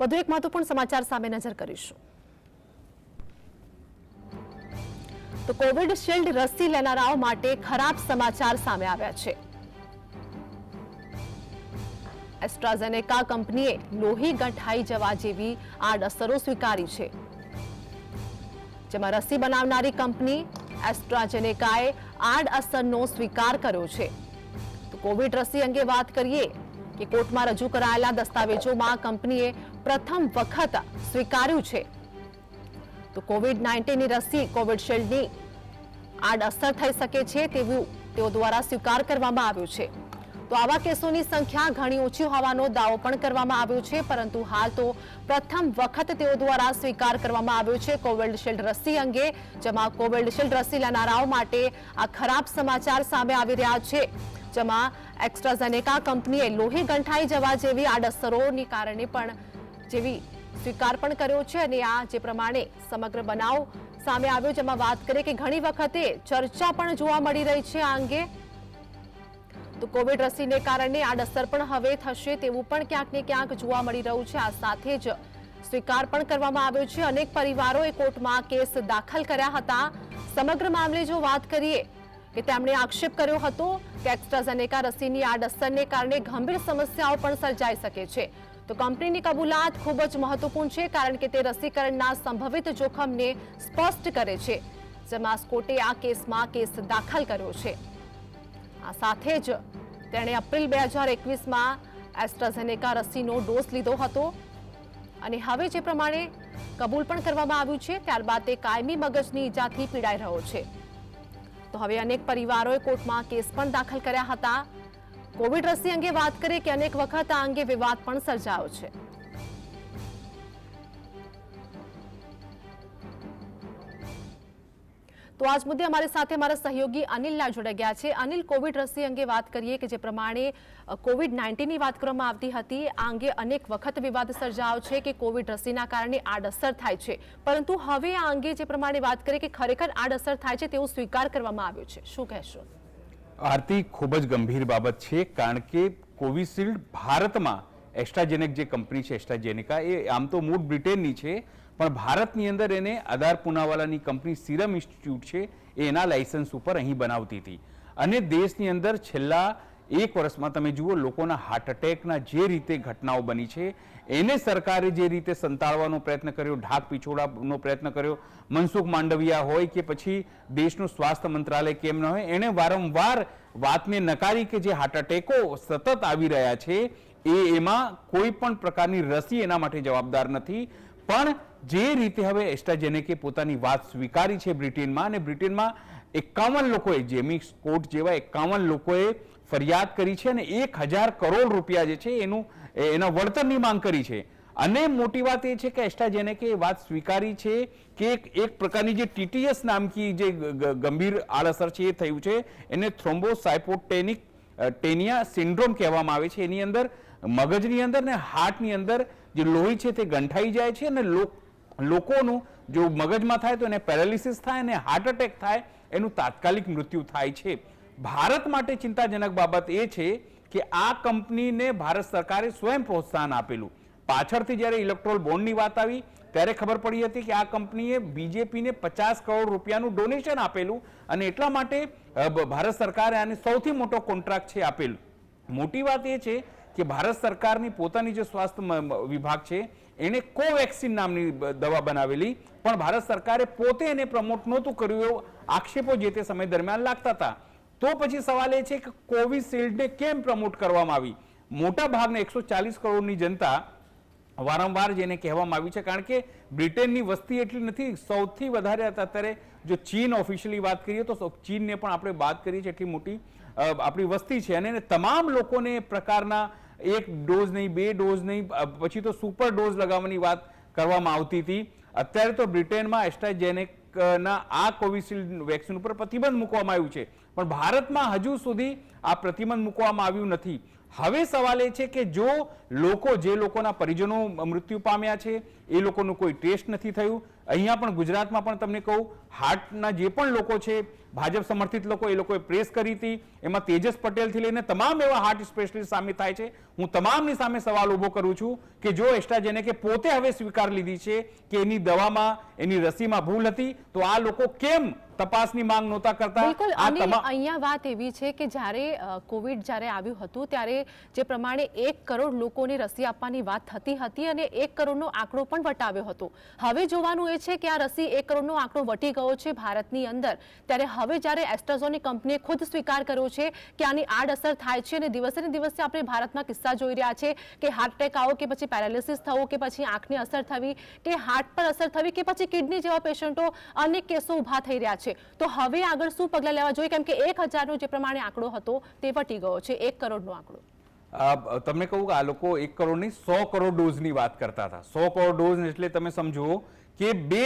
વધુ એક મહત્વપૂર્ણ સમાચાર સામે નજર કરીશું. તો કોવિડશીલ્ડ રસી લેનારાઓ માટે ખરાબ સમાચાર સામે આવ્યા છે. એસ્ટ્રાઝેનેકા કંપનીએ લોહી ગંઠાઈ જવા જેવી આડઅસરો સ્વીકારી છે. જેમાં રસી બનાવનારી કંપની એસ્ટ્રાઝેનેકાએ આડઅસરનો સ્વીકાર કર્યો છે. કોવિડ રસી અંગે વાત કરીએ કે કોર્ટમાં રજૂ કરાયેલા દસ્તાવેજોમાં કંપનીએ પ્રથમ વખત સ્વીકાર્યું છે. તો કોવિડ નાઇન્ટીનની રસી કોવિડશિલ્ડની આડઅસર થઈ શકે છે તેવું તેઓ દ્વારા સ્વીકાર કરવામાં આવ્યું છે. તો આવા કેસોની સંખ્યા ઘણી ઓછી હોવાનો દાવો પણ કરવામાં આવ્યો છે, પરંતુ હાલ તો પ્રથમ વખત તેઓ દ્વારા સ્વીકાર કરવામાં આવ્યો છે કોવિડશિલ્ડ રસી અંગે, જેમાં કોવિડશિલ્ડ રસી લેનારાઓ માટે આ ખરાબ સમાચાર સામે આવી રહ્યા છે. જેમાં એક્સ્ટ્રાઝેનેકા કંપનીએ લોહી ગંઠાઈ જવા જેવી આડઅસરોની કારણે પણ જેવી સ્વીકાર પણ કર્યો છે અને આ જે પ્રમાણે સમગ્ર બનાવ સામે આવ્યો જેમાં વાત કરીએ કે ઘણી વખતે ચર્ચા પણ જોવા મળી રહી છે આ અંગે. તો કોવિડ રસીને કારણે આડઅસર પણ હવે થશે તેવું પણ ક્યાંક ને ક્યાંક જોવા મળી રહ્યું છે. આ સાથે જ સ્વીકાર પણ કરવામાં આવ્યો છે. અનેક પરિવારોએ કોર્ટમાં કેસ દાખલ કર્યા હતા. સમગ્ર મામલે જો વાત કરીએ કે તેમણે આક્ષેપ કર્યો હતો કે એક્સ્ટ્રાઝેનેકા રસીની આડઅસરને કારણે ગંભીર સમસ્યાઓ પણ સર્જાઈ શકે છે. તો કંપનીની કબૂલાત ખૂબ જ મહત્વપૂર્ણ છે, કારણ કે તે રસીકરણના સંભવિત જોખમને સ્પષ્ટ કરે છે, જેમાં સ્કોટે આ કેસમાં કેસ દાખલ કર્યો છે. આ સાથે જ તેણે એપ્રિલ બે હજાર એકવીસમાં એસ્ટ્રાઝેનેકા રસીનો ડોઝ લીધો હતો. અને હવે જે પ્રમાણે કબૂલ પણ કરવામાં આવ્યું છે, ત્યારબાદ તે કાયમી મગજની ઈજાથી પીડાઈ રહ્યો છે. તો હવે અનેક પરિવારોએ કોર્ટમાં કેસ પણ દાખલ કર્યા હતા. કોવિડ રસી અંગે વાત કરીએ કે અનેક વખત આ અંગે વિવાદ પણ સર્જાયો છે. તો આજ મુદ્દે અમારી સાથે અમારા સહયોગી અનિલ લાલ જોડાઈ ગયા છે. અનિલ, કોવિડ રસી અંગે વાત કરીએ કે જે પ્રમાણે કોવિડ નાઇન્ટીનની વાત કરવામાં આવતી હતી, આ અંગે અનેક વખત વિવાદ સર્જાયો છે કે કોવિડ રસીના કારણે આડઅસર થાય છે. પરંતુ હવે આ અંગે જે પ્રમાણે વાત કરીએ કે ખરેખર આડઅસર થાય છે તેવો સ્વીકાર કરવામાં આવ્યો છે. શું કહેશો? આરતી ખૂબ જ ગંભીર બાબત છે, કારણ કે કોવિશિલ્ડ ભારતમાં એસ્ટ્રાજેનેક જે કંપની છે, એસ્ટ્રાજેનિકા, એ આમ તો મૂળ બ્રિટેનની છે પણ ભારતની અંદર એને અદાર પુનાવાલાની કંપની સિરમ ઇન્સ્ટિટ્યૂટ છે, એ એના લાયસન્સ ઉપર અહીં બનાવતી હતી. અને દેશની અંદર છેલ્લા એક વર્ષમાં તમે જુઓ, લોકોના હાર્ટ અટેકના જે રીતે ઘટનાઓ બની છે, એને સરકારે જે રીતે સંતાડવાનો પ્રયત્ન કર્યો, ઢાક પીછોડાનો પ્રયત્ન કર્યો, મનસુખ માંડવિયા હોય કે પછી દેશનું સ્વાસ્થ્ય મંત્રાલય કેમ ન હોય, એણે વારંવાર વાતને નકારી કે જે હાર્ટ અટેકો સતત આવી રહ્યા છે, એ એમાં કોઈ પણ પ્રકારની રસી એના માટે જવાબદાર નથી. પણ જે રીતે હવે એસ્ટ્રાજેનેકે પોતાની વાત સ્વીકારી છે બ્રિટેનમાં અને બ્રિટેનમાં એકાવન લોકોએ જેમી કોર્ટ જેવા એકાવન લોકોએ ફરિયાદ કરી છે અને એક હજાર કરોડ રૂપિયા જે છે એનું એના વળતરની માંગ કરી છે. અને મોટી વાત એ છે કે એસ્ટ્રાજેનેકે એ વાત સ્વીકારી છે કે એક પ્રકારની જે ટીટીએસ નામકી જે ગંભીર આડઅસર છે એ થયું છે. એને થ્રોમ્બોસાઇપોટેનિક ટેનિયા સિન્ડ્રોમ કહેવામાં આવે છે. એની અંદર મગજની અંદર ને હાર્ટની અંદર જે લોહી છે તે ગંઠાઈ જાય છે અને લોકોનું જો મગજમાં થાય તો એને પેરાલિસિસ થાય અને હાર્ટ અટેક થાય, એનું તાત્કાલિક મૃત્યુ થાય છે. ભારત માટે ચિંતાજનક બાબત એ છે કે આ કંપનીને ભારત સરકારે સ્વયં પ્રોત્સાહન આપેલું. પાછળથી જ્યારે ઇલેક્ટ્રોલ બોન્ડની વાત આવી, ત્યારે ખબર પડી હતી કે આ કંપનીએ બીજેપીને પચાસ કરોડ રૂપિયાનું ડોનેશન આપેલું અને એટલા માટે ભારત સરકારે આને સૌથી મોટો કોન્ટ્રાક્ટ છે આપેલું. મોટી વાત એ છે કે ભારત સરકારની પોતાની જે સ્વાસ્થ્ય વિભાગ છે, એણે કોવેક્સિન નામની દવા બનાવેલી. પણ ભારત સરકારે પોતે એને પ્રમોટ નહોતું કર્યું એવો આક્ષેપો જે તે સમય દરમિયાન લાગતા હતા. તો પછી સવાલ એ છે કે કોવિશિલ્ડને કેમ પ્રમોટ કરવામાં આવી? મોટા ભાગના એકસો ચાલીસ કરોડની જનતા વારંવાર જેને કહેવામાં આવી છે, કારણ કે બ્રિટેનની વસ્તી એટલી નથી, સૌથી વધારે અત્યારે જો ચીન ઓફિશિયલી વાત કરીએ તો ચીનને પણ આપણે વાત કરીએ છીએ, એટલી મોટી આપણી વસ્તી છે. અને તમામ લોકોને પ્રકારના એક ડોઝ નહીં, બે ડોઝ નહીં પછી તો સુપર ડોઝ લગાવવાની વાત કરવામાં આવતી હતી. અત્યારે તો બ્રિટેનમાં એસ્ટ્રાજેનિકના આ કોવિશિલ્ડ વેક્સિન ઉપર પ્રતિબંધ મૂકવામાં આવ્યું છે. પણ ભારતમાં હજુ સુધી આ પ્રતિબંધ મૂકવામાં આવ્યું નથી. હવે સવાલ એ છે કે જો લોકો જે લોકોના પરિજનો મૃત્યુ પામ્યા છે, એ લોકોનું કોઈ ટેસ્ટ નથી થયું. અહીંયા પણ ગુજરાતમાં પણ તમને કહું, હાર્ટના જે પણ લોકો છે, ભાજપ સમર્થિત લોકો, એ લોકોએ પ્રેસ કરી હતી. એમાં તેજસ પટેલથી લઈને તમામ એવા હાર્ટ સ્પેશિયલિસ્ટ સામે થાય છે. હું તમામની સામે સવાલ ઊભો કરું છું કે જો એસ્ટ્રાજેનેકે પોતે હવે સ્વીકાર લીધી છે કે એની દવામાં, એની રસીમાં ભૂલ હતી, તો આ લોકો કેમ તપાસની માંગ નહોતા કરતા. બિલકુલ. અહીંયા વાત એવી છે કે જ્યારે કોવિડ જ્યારે આવ્યું હતું ત્યારે જે પ્રમાણે એક કરોડ લોકોને રસી આપવાની વાત થતી હતી અને એક કરોડનો આંકડો પણ વટાવ્યો હતો. હવે જોવાનું એ છે કે આ રસી એક કરોડનો આંકડો વટી ગયો છે ભારતની અંદર. ત્યારે હવે જ્યારે એસ્ટ્રાઝોની કંપનીએ ખુદ સ્વીકાર કર્યો છે કે આની આડઅસર થાય છે અને દિવસે ને દિવસે આપણે ભારતમાં કિસ્સા જોઈ રહ્યા છે કે હાર્ટ એટેક આવો કે પછી પેરાલિસિસ થવું કે પછી આંખની અસર થવી કે હાર્ટ પર અસર થવી કે પછી કિડની જેવા પેશન્ટો અનેક કેસો ઊભા થઈ રહ્યા છે. તો હવે આગળ શું પગલાં લેવા જોઈએ? કેમ કે એક હજારનો જે પ્રમાણે આંકડો હતો તે વટી ગયો છે. એક કરોડનો આંકડો. તમને કહું કે આ લોકો એક કરોડ નહીં સો કરોડ ડોઝની વાત કરતા હતા. સો કરોડ ડોઝ એટલે તમે સમજો કે બે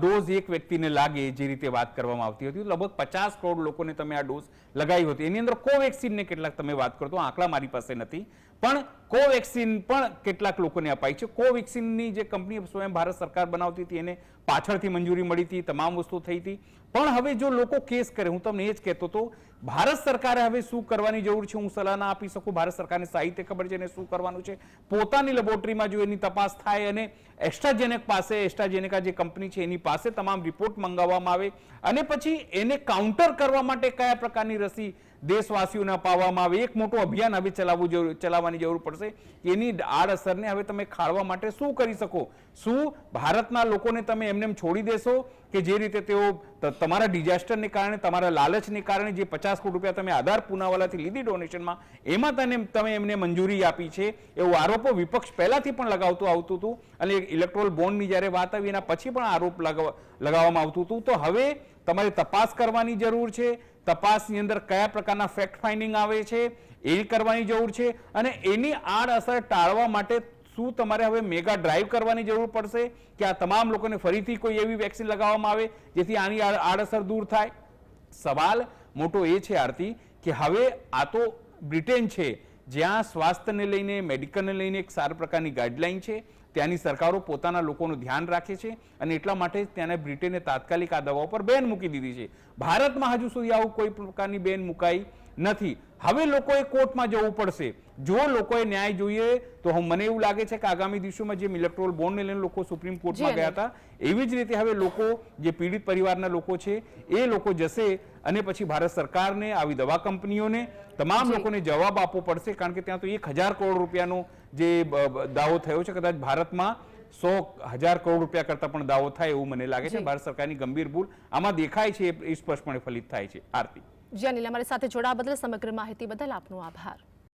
ડોઝ એક વ્યક્તિને લાગે જે રીતે વાત કરવામાં આવતી હતી. લગભગ પચાસ કરોડ લોકોને તમે આ ડોઝ લગાવી હતી. એની અંદર કોવેક્સિનને કેટલાક તમે વાત કરતો આંકડા મારી પાસે નથી. પણ કોવેક્સિન પણ કેટલાક લોકોને અપાઈ છે. કોવેક્સિનની જે કંપની સ્વયં ભારત સરકાર બનાવતી હતી, એને પાછળથી મંજૂરી મળી હતી, તમામ વસ્તુ થઈ હતી. પણ હવે જો લોકો કેસ કરે, હું તમને એ જ કહેતો હતો ભારત સરકારે હવે શું કરવાની જરૂર છે? હું સલાહ ના આપી શકું. ભારત સરકારને સાહિત્ય ખબર છે એને શું કરવાનું છે? પોતાની લેબોરેટરીમાં જો એની તપાસ થાય અને એસ્ટ્રાજેનેક પાસે એસ્ટ્રાજેનેકા જે કંપની છે એની પાસે તમામ રિપોર્ટ મંગાવવામાં આવે અને પછી એને કાઉન્ટર કરવા માટે કયા પ્રકારની રસી દેશવાસીઓને અપાવવામાં આવે. એક મોટું અભિયાન હવે ચલાવવું જરૂર, ચલાવવાની જરૂર પડશે. એની આડઅસરને હવે તમે ખાળવા માટે શું કરી શકો? શું ભારતના લોકોને તમે એમને એમ છોડી દેશો કે જે રીતે તેઓ તમારા ડિઝાસ્ટરને કારણે, તમારા લાલચને કારણે જે પચાસ કરોડ રૂપિયા તમે આધાર પુનાવાલાથી લીધી ડોનેશનમાં, એમાં તને તમે એમને મંજૂરી આપી છે? એવો આરોપો વિપક્ષ પહેલાંથી પણ લગાવતું આવતું હતું અને ઇલેક્ટ્રોલ બોન્ડની જ્યારે વાત આવી એના પછી પણ આરોપ લગાવ- લગાવવામાં આવતું હતું. તો હવે તમારે તપાસ કરવાની જરૂર છે. તપાસની અંદર કયા પ્રકારના ફેક્ટ ફાઇન્ડિંગ આવે છે એ કરવાની જરૂર છે અને એની આડઅસર ટાળવા માટે શું તમારે હવે મેગા ડ્રાઈવ કરવાની જરૂર પડશે કે આ તમામ લોકોને ફરીથી કોઈ એવી વેક્સિન લગાવવામાં આવે જેથી આની આડઅસર દૂર થાય? સવાલ મોટો એ છે, આરતી, કે હવે આ તો બ્રિટેન છે, જ્યાં સ્વાસ્થ્યને લઈને, મેડિકલને લઈને એક સારા પ્રકારની ગાઈડલાઈન છે ત્યાંની સરકારો પોતાના લોકોનું ધ્યાન રાખે છે અને એટલા માટે ત્યાંના બ્રિટેને તાત્કાલિક આ દવાઓ પર બેન મૂકી દીધી છે. ભારતમાં હજુ સુધી આવું કોઈ પ્રકારની બેન મુકાઈ નથી. હવે લોકોએ કોર્ટમાં જવું પડશે. જો લોકોએ ન્યાય જોઈએ તો મને એવું લાગે છે કે આગામી દિવસોમાં જે ઇલેક્ટ્રોલ બોન્ડને લઈને લોકો સુપ્રીમ કોર્ટમાં ગયા હતા એવી જ રીતે હવે લોકો જે પીડિત પરિવારના લોકો છે એ લોકો જશે અને પછી ભારત સરકારને આવી દવા કંપનીઓને તમામ લોકોને જવાબ આપવો પડશે કારણ કે ત્યાં તો એક હજાર કરોડ રૂપિયાનો જે દાવો થયો છે કદાચ ભારતમાં સો હજાર કરોડ રૂપિયા કરતા પણ દાવો થાય એવું મને લાગે છે. ભારત સરકારની ગંભીર ભૂલ આમાં દેખાય છે એ સ્પષ્ટપણે ફલિત થાય છે. આરતી. જી અનિલ અમારી સાથે જોડાવા બદલ સમગ્ર માહિતી બદલ આપનો આભાર.